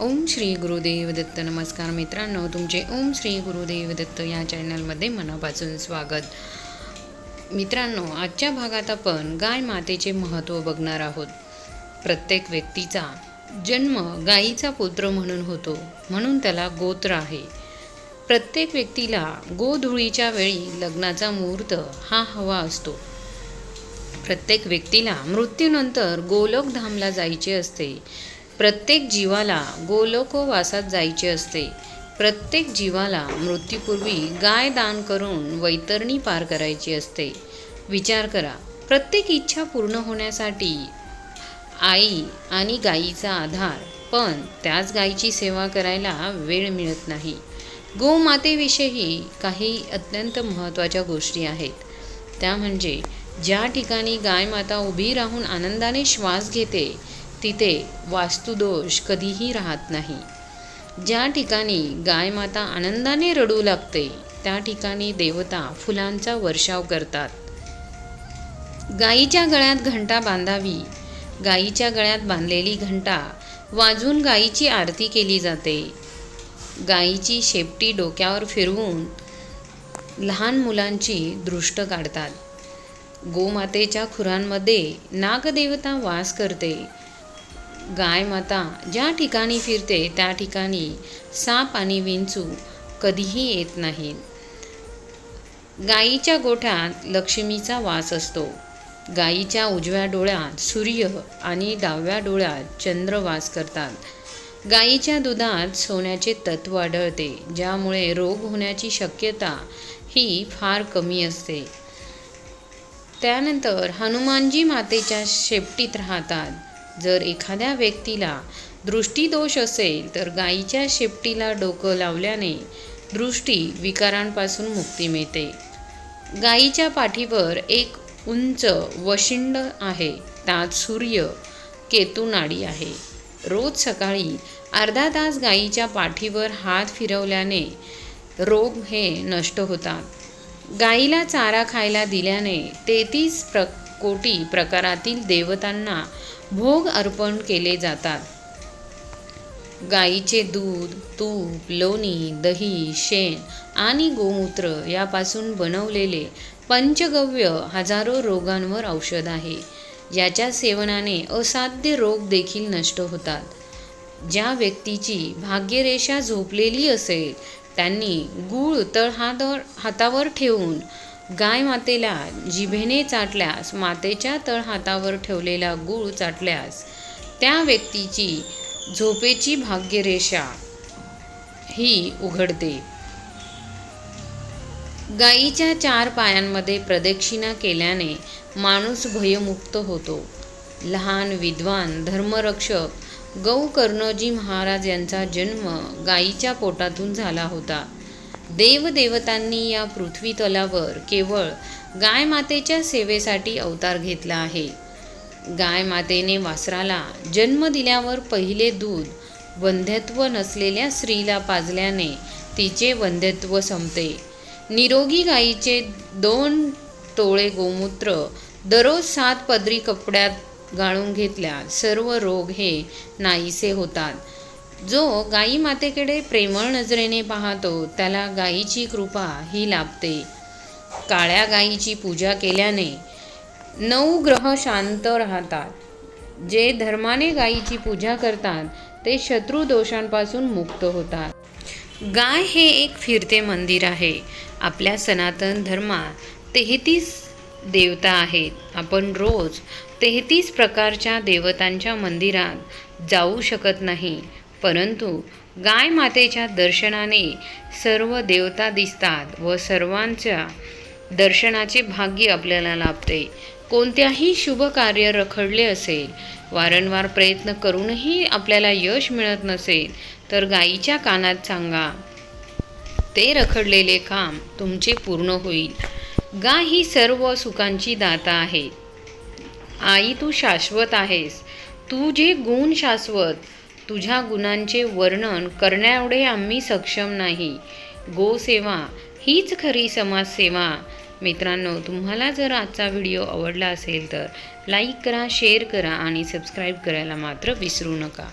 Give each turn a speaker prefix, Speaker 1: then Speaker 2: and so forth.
Speaker 1: ओम श्री गुरुदेव दत्त नमस्कार मित्रांनो तुमचे ओम श्री गुरुदेव दत्त या चॅनलमध्ये मनापासून स्वागत. मित्रांनो आजच्या भागात आपण गाय मातेचे महत्त्व बघणार आहोत. प्रत्येक व्यक्तीचा जन्म गायीचा पुत्र म्हणून होतो म्हणून त्याला गोत्र आहे. प्रत्येक व्यक्तीला गोधुळीच्या वेळी लग्नाचा मुहूर्त हा हवा असतो. प्रत्येक व्यक्तीला मृत्यूनंतर गोलोकधामला जायचे असते. प्रत्येक जीवाला गोलोकवासात जायचे असते. प्रत्येक जीवाला मृत्यूपूर्वी गाय दान करून वैतरणी पार करायची असते. विचार करा प्रत्येक इच्छा पूर्ण होण्यासाठी आई आणि गायीचा आधार पण त्याच गायीची सेवा करायला वेळ मिळत नाही. गोमातेविषयी काही अत्यंत महत्त्वाच्या गोष्टी आहेत. त्या म्हणजे ज्या ठिकाणी गाय माता उभी राहून आनंदाने श्वास घेते तिथे वास्तुदोष कधीही राहत नाही. ज्या ठिकाणी गायमाता आनंदाने रडू लागते त्या ठिकाणी देवता फुलांचा वर्षाव करतात. गायीच्या गळ्यात घंटा बांधावी गायीच्या गळ्यात बांधलेली घंटा वाजून गायीची आरती केली जाते. गायीची शेपटी डोक्यावर फिरवून लहान मुलांची दृष्ट काढतात. गोमातेच्या खुरांमध्ये नागदेवता वास करते गाय माता ज्या ठिकाणी फिरते त्या ठिकाणी साप आणि विंचू कधीही येत नाहीत. गायीच्या गोठ्यात लक्ष्मीचा वास असतो. गायीच्या उजव्या डोळ्यात सूर्य आणि डाव्या डोळ्यात चंद्र वास करतात. गायीच्या दुधात सोन्याचे तत्व आढळते ज्यामुळे रोग होण्याची शक्यता ही फार कमी असते. त्यानंतर हनुमानजी मातेच्या शेपटीत राहतात. जर एखाद्या व्यक्तीला दृष्टीदोष असेल तर गायीच्या शेपटीला डोकं लावल्याने दृष्टी विकारांपासून मुक्ती मिळते. गायीच्या पाठीवर एक उंच वशिंड आहे. त्यात सूर्य केतू नाडी आहे. रोज सकाळी अर्धा तास गायीच्या पाठीवर हात फिरवल्याने रोग हे नष्ट होतात. गायीला चारा खायला दिल्याने तेहतीस प्र कोटी प्रकारातील देवतांना भोग अर्पण केले जातात. गाईचे दूध तूप लोणी दही शेण आणि गोमूत्र यापासून बनवलेले पंचगव्य हजारो रोगांवर औषध आहे. याच्या सेवनाने असाध्य रोग देखील नष्ट होतात. ज्या व्यक्तीची भाग्यरेषा झोपलेली असेल त्यांनी गूळ तळ हातावर हातावर ठेवून गाय मातेला जिभेने चाटल्यास मातेच्या तळ हातावर ठेवलेला गूळ चाटल्यास त्या व्यक्तीची झोपेची भाग्यरेषा ही उघडते. गायीच्या चार पायांमध्ये प्रदक्षिणा केल्याने माणूस भयमुक्त होतो. लहान विद्वान धर्मरक्षक गौकर्णजी महाराज यांचा जन्म गायीच्या पोटातून झाला होता. देवदेवतांनी या पृथ्वी तलावर केवळ गाय मातेच्या सेवेसाठी अवतार घेतला आहे. गाय मातेने वासराला जन्म दिल्यावर पहिले दूध वंध्यत्व नसलेल्या स्त्रीला पाजल्याने तिचे वंध्यत्व संपते. निरोगी गायीचे दोन तोळे गोमूत्र दररोज सात पदरी कपड्यात गाळून घेतल्या सर्व रोग हे नाहीसे होतात. जो गाई मातेकडे प्रेमळ नजरेने पाहतो त्याला गायीची कृपा ही लाभते. काळ्या गायीची पूजा केल्याने नऊ ग्रह शांत राहतात. जे धर्माने गायीची पूजा करतात ते शत्रू दोषांपासून मुक्त होतात. गाय हे एक फिरते मंदिर आहे. आपल्या सनातन धर्मात तेहतीस देवता आहेत. आपण रोज तेहतीस प्रकारच्या देवतांच्या मंदिरात जाऊ शकत नाही. परंतु गाय मातेच्या दर्शनाने सर्व देवता दिसतात व सर्वांच्या दर्शनाचे भाग्य आपल्याला लाभते. कोणत्याही शुभ कार्य रखडले असेल वारंवार प्रयत्न करूनही आपल्याला यश मिळत नसेल तर गायीच्या कानात सांगा ते रखडलेले काम तुमचे पूर्ण होईल. गाय ही सर्व सुखांची दाता आहे. आई तू शाश्वत आहेस. तू जे गुण शाश्वत तुझ्या गुणांचे वर्णन करण्याएवढे आम्ही सक्षम नाही. गोसेवा हीच खरी समाजसेवा. मित्रांनो तुम्हाला जर आजचा व्हिडिओ आवडला असेल तर लाईक करा शेअर करा आणि सबस्क्राईब करायला मात्र विसरू नका.